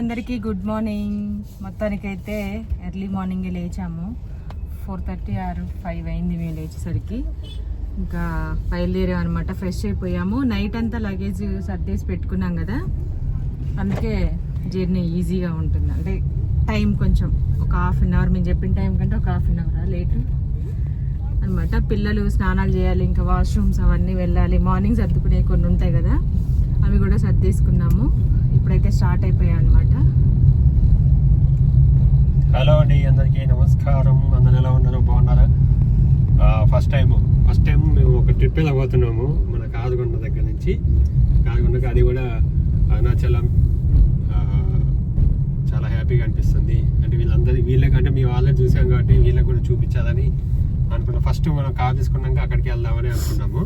అందరికీ good morning. మొత్తానికైతే early మార్నింగే లేచాము. ఫోర్ థర్టీ ఆర్ ఫైవ్ అయింది మేము లేచేసరికి. ఇంకా బయలుదేరాం అనమాట ఫ్రెష్ అయిపోయాము. నైట్ అంతా లగేజ్ సర్దేసి పెట్టుకున్నాం కదా. అందుకే జర్నీ ఈజీగా ఉంటుంది. అంటే టైం కొంచెం ఒక హాఫ్ అన్ అవర్ మేము చెప్పిన టైం కంటే ఒక హాఫ్ అన్ అవర్ లేట్ అనమాట పిల్లలు స్నానాలు చేయాలి ఇంకా వాష్రూమ్స్ అవన్నీ వెళ్ళాలి. మార్నింగ్ సర్దుకునే కొన్ని ఉంటాయి కదా అవి కూడా సర్దేసుకున్నాము. ఇప్పుడైతే స్టార్ట్ అయిపోయాయి అనమాట హలో అండి అందరికీ నమస్కారం. అందరు ఎలా ఉన్నారు? బాగున్నారా? ఫస్ట్ టైం ఫస్ట్ టైం మేము ఒక ట్రిప్ వెళ్ళబోతున్నాము మన కాదుగొండ దగ్గర నుంచి. కాదుగొండకి అది కూడా అరుణాచలం. చాలా హ్యాపీగా అనిపిస్తుంది. అంటే వీళ్ళందరి వీళ్ళకంటే మేము వాళ్ళే చూసాం కాబట్టి వీళ్ళకి కూడా చూపించాలని అనుకున్నాం. ఫస్ట్ మనం కార్ తీసుకున్నాక అక్కడికి వెళ్దామని అనుకున్నాము.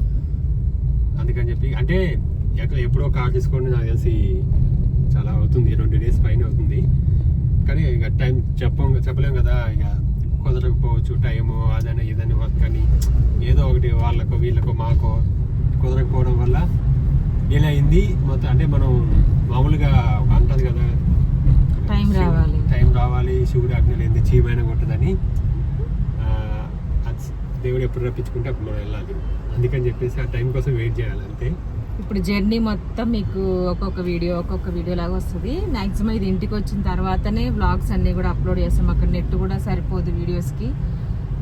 అందుకని చెప్పి అంటే ఎక్కడ ఎప్పుడో కార్ తీసుకోండి నాకు తెలిసి చాలా అవుతుంది రెండు డేస్ పైన అవుతుంది. కానీ ఇక టైం చెప్పం చెప్పలేం కదా ఇక కుదరకపోవచ్చు టైము అదని ఇదని వర్క్ అని. ఏదో ఒకటి వాళ్ళకో వీళ్ళకో మాకో కుదరకపోవడం వల్ల ఇలా అయింది. మొత్తం అంటే మనం మామూలుగా ఒక అంటది కదా టైం రావాలి. టైం రావాలి శివుడి ఆజ్ఞ లేని చీమైన కొట్టదని. దేవుడు ఎప్పుడు రప్పించుకుంటే అప్పుడు మనం వెళ్ళాలి. అందుకని చెప్పేసి ఆ టైం కోసం వెయిట్ చేయాలి అంతే. ఇప్పుడు జర్నీ మొత్తం మీకు ఒక్కొక్క వీడియో ఒక్కొక్క వీడియో లాగా వస్తుంది. మ్యాక్సిమం ఇది ఇంటికి వచ్చిన తర్వాతనే వ్లాగ్స్ అన్నీ కూడా అప్లోడ్ చేస్తాం. అక్కడ నెట్ కూడా సరిపోదు వీడియోస్కి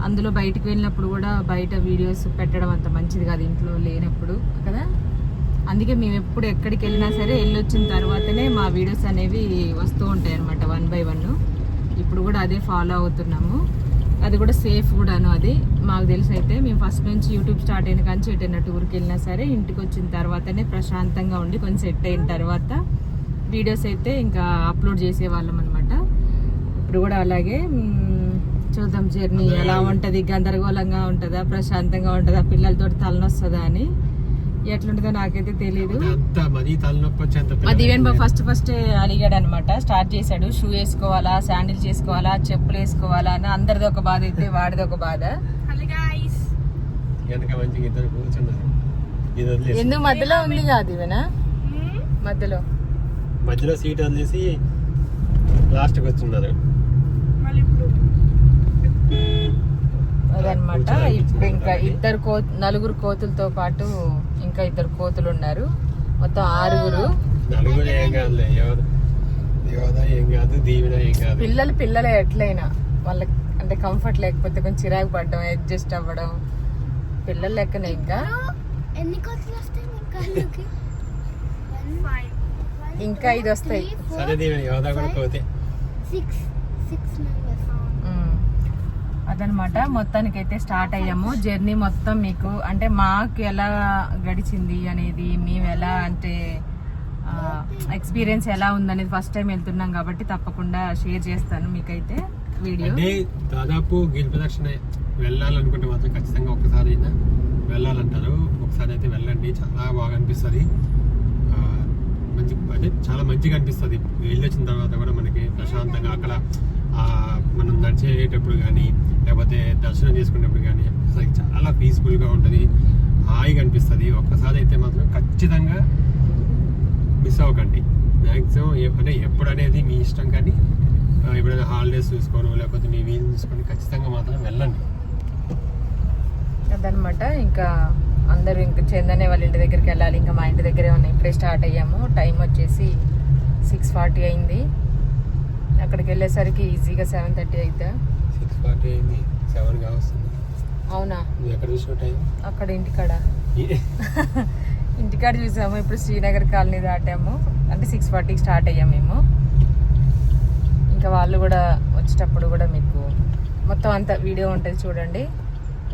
అందులో బయటకు వెళ్ళినప్పుడు కూడా బయట వీడియోస్ పెట్టడం అంత మంచిది కాదు ఇంట్లో లేనప్పుడు కదా? అందుకే మేము ఎప్పుడు ఎక్కడికి వెళ్ళినా సరే వెళ్ళొచ్చిన తర్వాతనే మా వీడియోస్ అనేవి వస్తూ ఉంటాయి అనమాట వన్ బై వన్ ఇప్పుడు కూడా అదే ఫాలో అవుతున్నాము. అది కూడా సేఫ్ కూడాను అది. మాకు తెలిసి అయితే మేము ఫస్ట్ నుంచి యూట్యూబ్ స్టార్ట్ అయిన కానీ ఎటైనా టూర్కి వెళ్ళినా సరే ఇంటికి వచ్చిన తర్వాతనే ప్రశాంతంగా ఉండి కొంచెం సెట్ అయిన తర్వాత వీడియోస్ అయితే ఇంకా అప్లోడ్ చేసేవాళ్ళం అనమాట ఇప్పుడు కూడా అలాగే చూద్దాం జర్నీ ఎలా ఉంటది గందరగోళంగా ఉంటుందా ప్రశాంతంగా ఉంటుందా పిల్లలతో తలనొస్తుందా అని. ఎట్లుంటుందో నాకైతే తెలియదు దివ్యన్ బాబు ఫస్ట్ ఫస్ట్ అడిగాడు అనమాట స్టార్ట్ చేశాడు. షూ వేసుకోవాలా శాండిల్స్ వేసుకోవాలా చెప్పులు వేసుకోవాలా అని అందరిది ఒక బాధ అయితే వాడిది ఒక బాధ. ఎందుకు మధ్యలో ఉంది కాదు ఇవనా మధ్యలో. మధ్యలో సీట్ వదిలేసి లాస్ట్కి వచ్చున్నారు అదనమాట ఇప్పుడు ఇంకా ఇద్దరు కో నలుగురు కోతులతో పాటు ఇంకా ఇద్దరు కోతులు ఉన్నారు మొత్తం ఆరుగురు. పిల్లలు పిల్లలే ఎట్లయినా. వాళ్ళకి అంటే కంఫర్ట్ లేకపోతే కొంచెం చిరాకు పడడం అడ్జస్ట్ అవ్వడం. పిల్లలు లెక్కనే ఇంకా. ఇంకా ఐదు వస్తాయి సరే దీవెన యోధ కూడా పోతే సిక్స్ సిక్స్ మెంబర్స్ మ్మ్. అదనమాట. మొత్తానికి అయితే స్టార్ట్ అయ్యాము. జర్నీ మొత్తం మీకు అంటే మాకు ఎలా గడిచింది అనేది మేము ఎలా అంటే ఎక్స్పీరియన్స్ ఎలా ఉందనేది ఫస్ట్ టైం వెళ్తున్నాం కాబట్టి తప్పకుండా షేర్ చేస్తాను మీకైతే వీడియో. దాదాపు గిరి ప్రదక్షిణ వెళ్ళాలనుకుంటే మాత్రం ఖచ్చితంగా ఒక్కసారి అయినా వెళ్ళాలంటారు. ఒకసారి అయితే వెళ్ళండి. చాలా బాగా అనిపిస్తుంది. మంచి అదే చాలా మంచిగా అనిపిస్తుంది. వెళ్ళొచ్చిన తర్వాత కూడా మనకి ప్రశాంతంగా అక్కడ మనం నడిచేటప్పుడు కానీ లేకపోతే దర్శనం చేసుకునేటప్పుడు కానీ అసలు చాలా పీస్ఫుల్గా ఉంటుంది హాయిగా అనిపిస్తుంది. ఒక్కసారి అయితే మాత్రం ఖచ్చితంగా మిస్ అవ్వకండి. మ్యాక్సిమం అంటే ఎప్పుడు అనేది మీ ఇష్టం కానీ ఎప్పుడైనా హాలిడేస్ చూసుకోను లేకపోతే మీ వీలు చూసుకొని ఖచ్చితంగా మాత్రం వెళ్ళండి. అదనమాట. ఇంకా అందరూ ఇంకా చందనే వాళ్ళ ఇంటి దగ్గరికి వెళ్ళాలి. ఇంకా మా ఇంటి దగ్గరే ఉన్నాయి. ఇప్పుడే స్టార్ట్ అయ్యాము. టైం వచ్చేసి సిక్స్ ఫార్టీ అయింది. అక్కడికి వెళ్ళేసరికి ఈజీగా సెవెన్ థర్టీ అవుతా సిక్స్ ఫార్టీ అయింది. సెవెన్ వస్తుంది. అవునా? నువ్వు ఎక్కడ చూసిన టైం? అక్కడ ఇంటికాడ. ఇంటికాడ చూసాము. ఇప్పుడు శ్రీనగర్ కాలనీ దాటాము. అంటే సిక్స్ ఫార్టీకి స్టార్ట్ అయ్యాము మేము. ఇంకా వాళ్ళు కూడా వచ్చేటప్పుడు కూడా మీకు మొత్తం అంతా వీడియో ఉంటుంది చూడండి.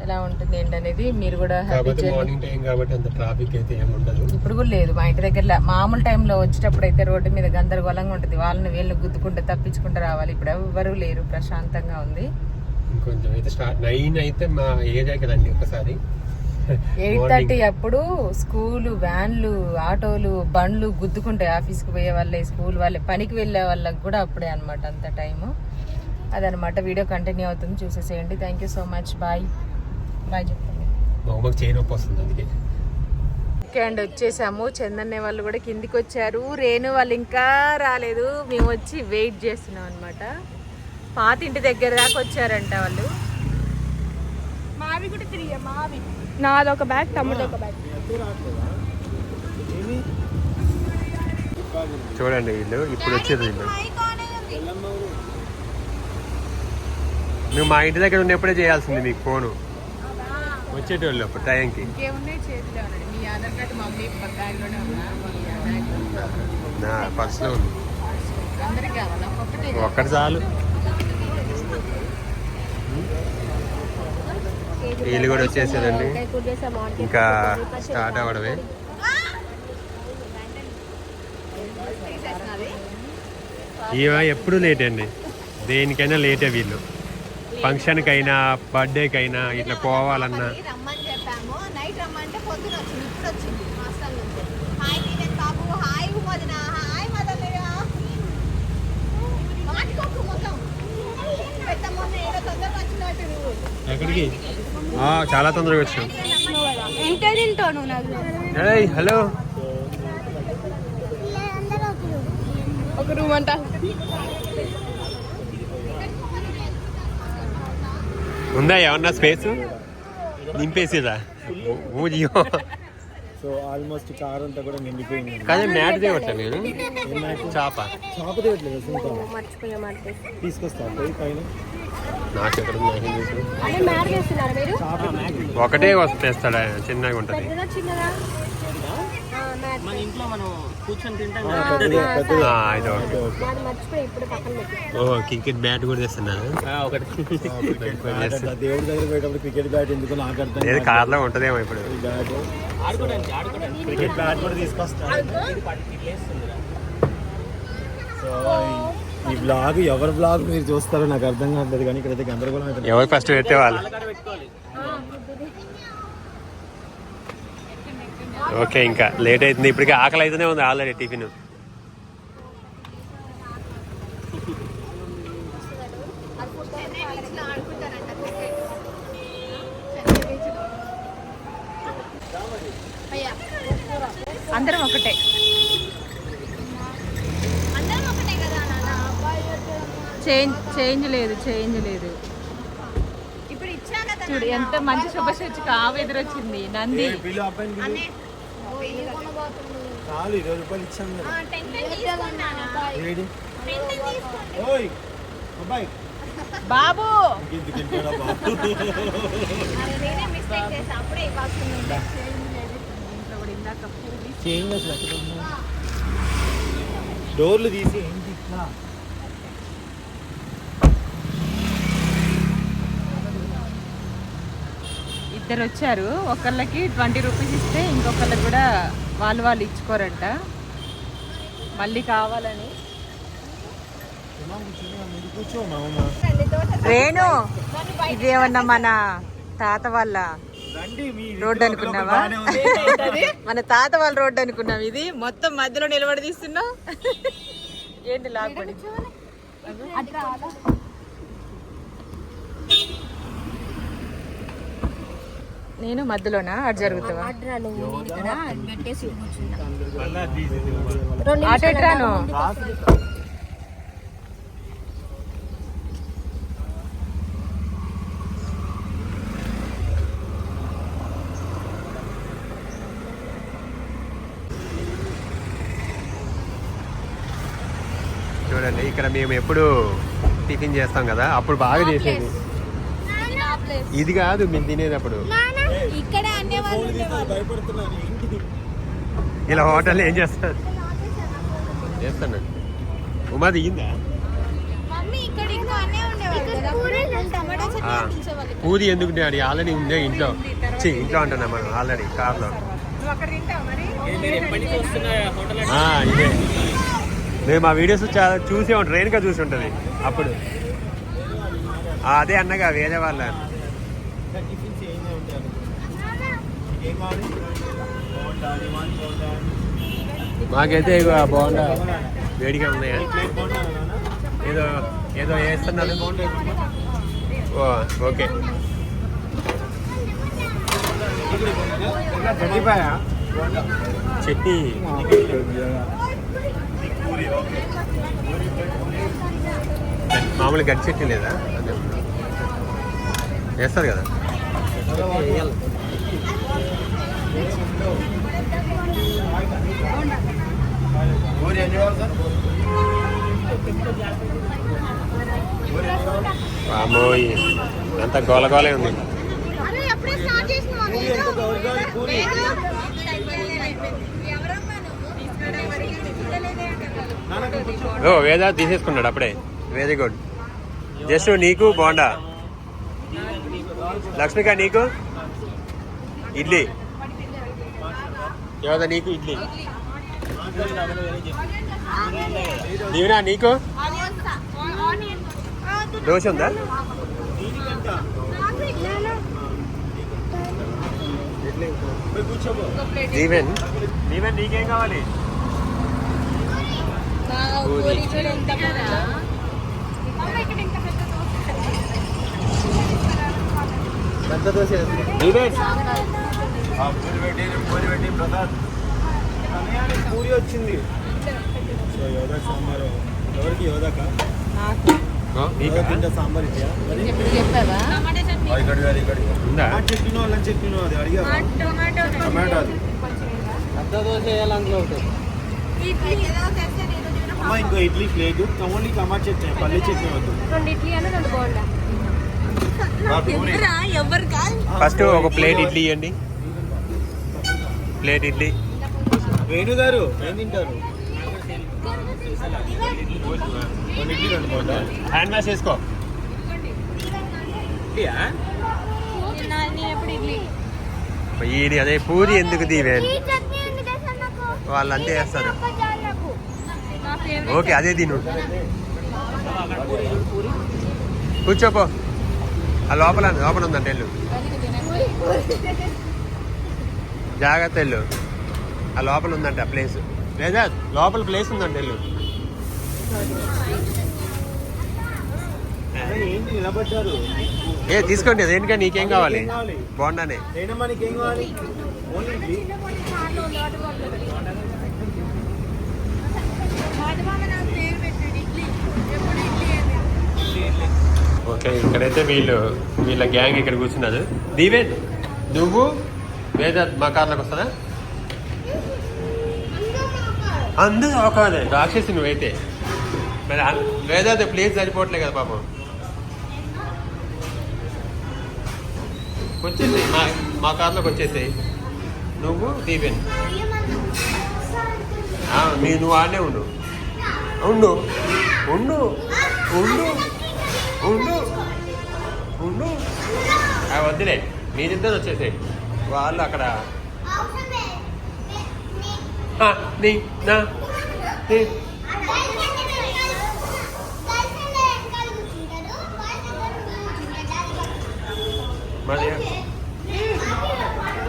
ఎలా ఉంటుంది ఏంటనేది మీరు కూడా మార్నింగ్ టైం కాబట్టి అంత ట్రాఫిక్ అయితే ఉండదు. ఇప్పుడు కూడా లేదు మా ఇంటి దగ్గర మామూలు టైంలో వచ్చేటప్పుడు అయితే రోడ్డు మీద గందరగోళంగా ఉంటుంది. వాళ్ళని వీళ్ళు గుద్దుకుంటూ తప్పించుకుంటూ రావాలి. ఇప్పుడు ఎవ్వరూ లేరు ప్రశాంతంగా ఉంది. ఇంకొంచెం అయితే స్టార్ట్ నైన్ అయితే మా ఏరియాకి రండి ఒకసారి. ఎయిట్ థర్టీ అప్పుడు స్కూలు వ్యాన్లు ఆటోలు బండ్లు గుద్దుకుంటాయి ఆఫీస్కి పోయే వాళ్ళే స్కూల్ వాళ్ళే పనికి వెళ్ళే వాళ్ళకి కూడా అప్పుడే అనమాట అంత టైము అదనమాట వీడియో కంటిన్యూ అవుతుంది. చూసేసేయండి. Thank you so much bye bye చెప్పండి మా అమ్మకి చేయి నొప్పి వస్తుంది అందుకే. ఓకే అండి వచ్చేసాము. చందన్నే వాళ్ళు కూడా కిందికి వచ్చారు. రేణు వాళ్ళు ఇంకా రాలేదు. మేము వచ్చి వెయిట్ చేస్తున్నాం అనమాట పాత ఇంటి దగ్గర దాకా వచ్చారంట వాళ్ళు. మావి కూడా త్రీ మావి. నాది ఒక బ్యాగ్ తమ్ముడు ఒక బ్యాగ్ చూడండి వీళ్ళు ఇప్పుడు వచ్చేది వీళ్ళు. నువ్వు మా ఇంటి దగ్గర ఉన్నప్పుడే చేయాల్సింది మీకు ఫోను. వచ్చేటోళ్ళు అప్పుడు టైంకి? నా పర్సులో ఉంది. ఒక్కటి చాలు. వీళ్ళు కూడా వచ్చేసారండి. ఇంకా స్టార్ట్ అవ్వడమే. ఇవ ఎప్పుడు లేట్ అండి? దేనికైనా లేటే వీళ్ళు. ఫంక్షన్కైనా బర్త్డేకైనా ఇట్లా పోవాలన్నా రమ్మని చెప్పాము నైట్ రమ్మంటే పొద్దున వచ్చింది ఇప్పుడు వచ్చింది హాస్టల్ నుంచి హాయ్ టీవెన్ బాబు హాయ్ మదన హాయ్ మదనయ్య మాటికోకు మొత్తం పెద్ద మొన్న ఏదో తొందరగా వచ్చినట్టు నువ్వు ఎక్కడికి? ఆ, చాలా తొందరగా వచ్చాం హలో. ఒక రూమ్ అంట. ఉందా ఏమన్నా స్పేస్? నింపేసిరా ఊజియో సో ఆల్మోస్ట్ కార్ అంతా కూడా నిండిపోయింది. కానీ మ్యాట్ తేవట్లే నేను చాప. చాప తేవట్లేదు సునీత తీసుకొస్తా పోయి పైన. ఒకటే వస్తే తెస్తాడు ఆయన? చిన్నగా ఉంటది. క్రికెట్ బ్యాట్ కూడా తెస్తున్నాను క్రికెట్ బ్యాట్. అంట. దేవుడి దగ్గర పోయేటప్పుడు క్రికెట్ బ్యాట్ ఎందుకు నాకు అర్థం లేదు కార్లో ఉంటదేమో ఇప్పుడు. క్రికెట్ బ్యాట్ కూడా సో ఈ- బ్లాగ్ ఎవరి బ్లాగ్ మీరు చూస్తారో నాకు అర్థం కావట్లేదు కానీ ఇక్కడైతే గందరగోళం అవుతుంది ఎవరు ఫస్ట్ పెట్టే వాళ్ళు ఓకే ఇంకా లేట్ అవుతుంది ఇప్పటికే ఆకలి అయితేనే ఉంది ఆల్రెడీ టిఫిన్ అందరం ఒకటే అందరం ఒకటే కదా నాన్న అబ్బాయి చేంజ్ చేంజ్ లేదు చేంజ్ లేదు. చూడు ఎంత మంచి శుభసూచిక ఆవు ఎదురొచ్చింది నంది. అనే చాలు ఇరవై రూపాయలు ఇచ్చాను కదా. టెన్ టెన్ తీసుకున్నానా ఏడి? టెన్ టెన్ తీసుకోండి ఓయ్ అబ్బాయి బాబు ఇంకెందుకు ఇంటాడా బాబు అది నేనే మిస్టేక్ చేసా అప్పుడే ఇవ్వాల్సింది ఉండే. ఇంట్లో కూడా ఇందాక పూరి చేంజ్ అసలు ఎక్కడ ఉన్నాయి? డోర్లు తీసి ఏంటి ఇట్లా ఇద్దరు వచ్చారు ఒకళ్ళకి ట్వంటీ రూపీస్ ఇస్తే ఇంకొకళ్ళకి కూడా వాళ్ళు వాళ్ళు ఇచ్చుకోరంట. మళ్ళీ కావాలని. రేణు ఇదేమన్నా మన తాత వాళ్ళ రోడ్డు అనుకున్నావా? మన తాత వాళ్ళ రోడ్డు అనుకున్నాం ఇది. మొత్తం మధ్యలో నిలబడి తీస్తున్నావు. ఏంటి లాభపడి నేను మధ్యలోనా? అటు జరుగుతావా? అటు చూడండి ఇక్కడ మేము ఎప్పుడు టిఫిన్ చేస్తాం కదా అప్పుడు బాగా చేసేది. ఇది కాదు మేము తినేటప్పుడు ఇక్కడే వాళ్ళు ఉండేవాళ్ళు. ఇలా హోటల్ ఏం చేస్తారు? చేస్తాను ఉమా దిగిందా? మమ్మీ ఇక్కడ ఇంకో అనే ఉండేవాళ్ళు కదా. టమాటా చట్నీ ఆ, అందించేవాళ్ళు పూరి ఎందుకు డాడీ? ఆల్రెడీ ఉందే ఇంట్లో. ఛీ, ఇంట్లో అంటున్నా మనం ఆల్రెడీ కార్లో. నువ్వు అక్కడ తింటావు మరి? ఆ, ఇదే. మేము మా వీడియోస్ చాలా చూసే ఉంటాం రేణుగా చూసి ఉంటుంది అప్పుడు. ఆ, అదే అన్నగా వేరే వాళ్ళ టిఫిన్ చేంజ్ ఉంటారు ఏం కావాలి బోండా, లిమాన్ బోండా. మాకైతే ఇగో ఆ వేడిగా ఉన్నాయా? ఏదో ఏదో వేస్తున్నారు. Oh okay. చట్నీ. మామూలు గట్టి చట్నీ లేదా? వేస్తారు కదా. అమ్మోయ్ అంత గోల గోలే ఉంది? ఓ వేద తీసేసుకున్నాడు అప్పుడే. వెరీ గుడ్ జస్ట్ నీకు బోండా. లక్ష్మిక నీకు? ఇడ్లీ. యోద నీకు? ఇడ్లీ. దీవెనా నీకు? దోశ ఉందా? దీవెన్ దీవెన్ నీకేం కావాలి. పెద్ద దోశ దీవెన్ ప్రసాద్. పూరి వచ్చింది. సో సాంబారు. ఎవరికి సాంబార్ చట్నీనో అది అడిగా టమాటా అది. తినను. అమ్మ ఇంకో ఇడ్లీ ప్లేట్ ఓన్లీ టమాటా చట్నీ పల్లి చట్నీ వద్దు. రెండు ఇడ్లీ అని రెండు ఫస్ట్ ఒక ప్లేట్ ఇడ్లీ ఇవ్వండి. ప్లేట్ ఇడ్లీ. వేణు గారు ఏం తింటారు? హ్యాండ్ వాష్ చేసుకో. ఈడి అదే పూరి ఎందుకు దీవెన్ వాళ్ళు అంతే చేస్తారు. ఓకే అదే తిను. కూర్చోపో. ఆ లోపల లోపల ఉందంటే వెళ్ళు. జాగ్రత్త వెళ్ళు. ఆ లోపల ఉందంట ఆ ప్లేస్ లేదా లోపల ప్లేస్ ఉందంట వెళ్ళు. ఏ తీసుకోండి దేనికా నీకేం కావాలి? బాగుండానే ఓకే ఇక్కడైతే వీళ్ళు వీళ్ళ గ్యాంగ్ ఇక్కడ కూర్చున్నారు. దీవెన్ నువ్వు? వేద మా కార్లోకి వస్తారా అందరూ ఒక రాక్షసి నువ్వైతే మరి వేదాది ప్లేస్ సరిపోవట్లే కదా పాపం. వచ్చేసి మా మా కార్లోకి వచ్చేసేయి. నువ్వు దీవెన్ మీ నువ్వు ఆడనే ఉండు ఉండు. ఉండు. ఉండు. ఉండు. ఉండు. ఆ, వద్దులే. మీరిద్దరు వచ్చేసేయి. వాళ్ళు అక్కడ. నీ నా నీ. మరి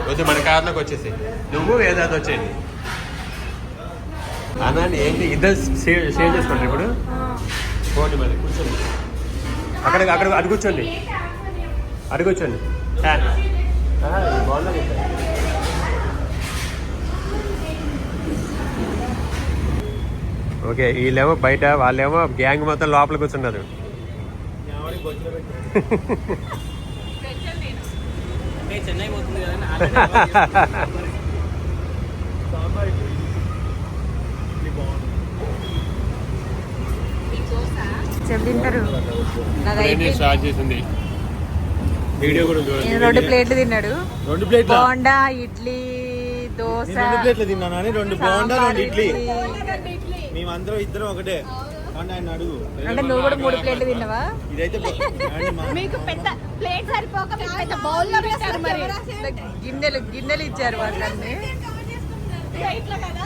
వద్దు మన కార్లోకి వచ్చేసి నువ్వు వేదాంత వచ్చేయండి అన్నాన్ని ఏంటి? ఇద్దరు షేర్ షేర్ చేసుకోండి ఇప్పుడు. పోండి మరి కూర్చోండి. అక్కడ అక్కడ అటు కూర్చోండి. ఓకే వీళ్ళేమో బయట వాళ్ళేమో గ్యాంగ్ మొత్తం లోపల కూర్చున్నారు ఎవరికి బొచ్చులో పెట్టి సాంబార్ ఇడ్లీ ఇడ్లీ బాగుంది చెప్పు తింటారు నాది అయిపోయింది. స్టార్ట్ చేసింది వీడియో కూడా నేను రెండు ప్లేట్లు తిన్నాడు. రెండు ప్లేట్ల? బోండా ఇడ్లీ దోశ. రెండు ప్లేట్లు తిన్నాను అని రెండు బోండా రెండు ఇడ్లీ. మేమందరం ఇద్దరం ఒకటే. కానీ ఆయన అడుగు. అంటే నువ్వు కూడా మూడు ప్లేట్లు తిన్నావా? ఇదైతే బొ- అంటే మా- మీకు పెద్ద ప్లేట్ సరిపోక మీకు పెద్ద బౌల్లో పెట్టారు మరి. గిన్నెలు గిన్నెలు ఇచ్చారు వాళ్ళని ఇట్లా కదా?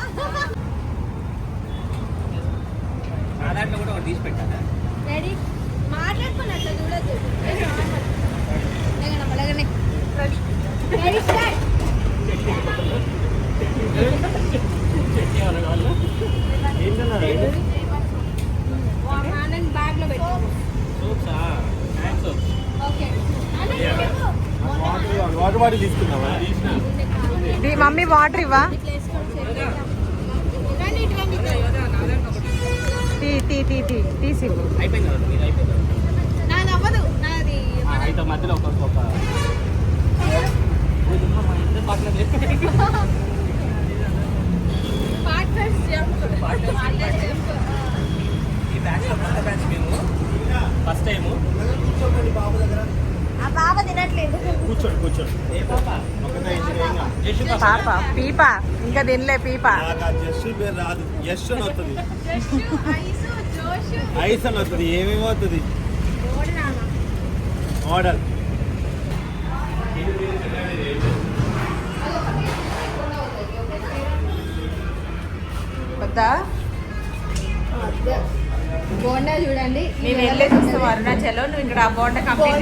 రెడీ? మాట్లాడుకున్నట్లు చూడదు వాటర్ వాటర్ బాటిల్ తీసుకున్నావా దీ- మమ్మీ వాటర్ ఇవ్వా టీ టీ. టీ టీ తీసి ఇవ్వు. అయితే మధ్యలో ఒక ఒక ఫస్ట్ టైం ఆ బాబా తినట్లేదు. కూర్చోండి కూర్చోండి. ఏ పాప? యశ్ పాప. పీప ఇంకా తినలే పీప. పేరు రాదు. యశ్ అని వస్తుంది ఐసు అని వస్తుంది ఏమేమి వస్తుంది మోడల్ వద్దా? బోండా చూడండి. నేను వెళ్ళేసి వస్తాం అరుణాచలం నువ్వు ఇక్కడ ఆ బోండ కంప్లీట్.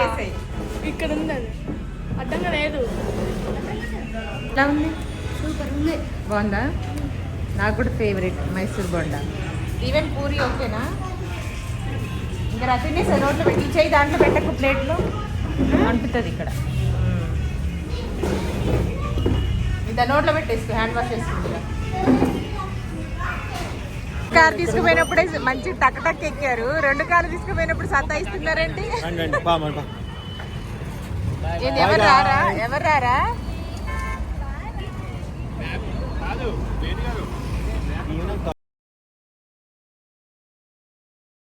చేసేయ్. ఇక్కడ ఉంది అది అడ్డంగా లేదు. ఎలా ఉంది? సూపర్ ఉంది. బాగుందా? నాకు కూడా ఫేవరెట్ మైసూర్ బోండా. ఈవెన్ పూరి ఓకేనా? ఇంకా రతిని నోట్లో పెట్టి చేయి దాంట్లో పెట్టకు ప్లేట్లో. అంటుతుంది ఇక్కడ. ఇంత నోట్లో పెట్టేసుకో హ్యాండ్ వాష్ చేసుకుంటా. కార్ తీసుకుపోయినప్పుడే మంచి టక్ టక్ ఎక్కారు. రెండు కార్లు తీసుకుపోయినప్పుడు సతాయిస్తున్నారేంటి? రండి రండి బా మన బా. ఏంది ఎవరు రారా? ఎవరు రారా?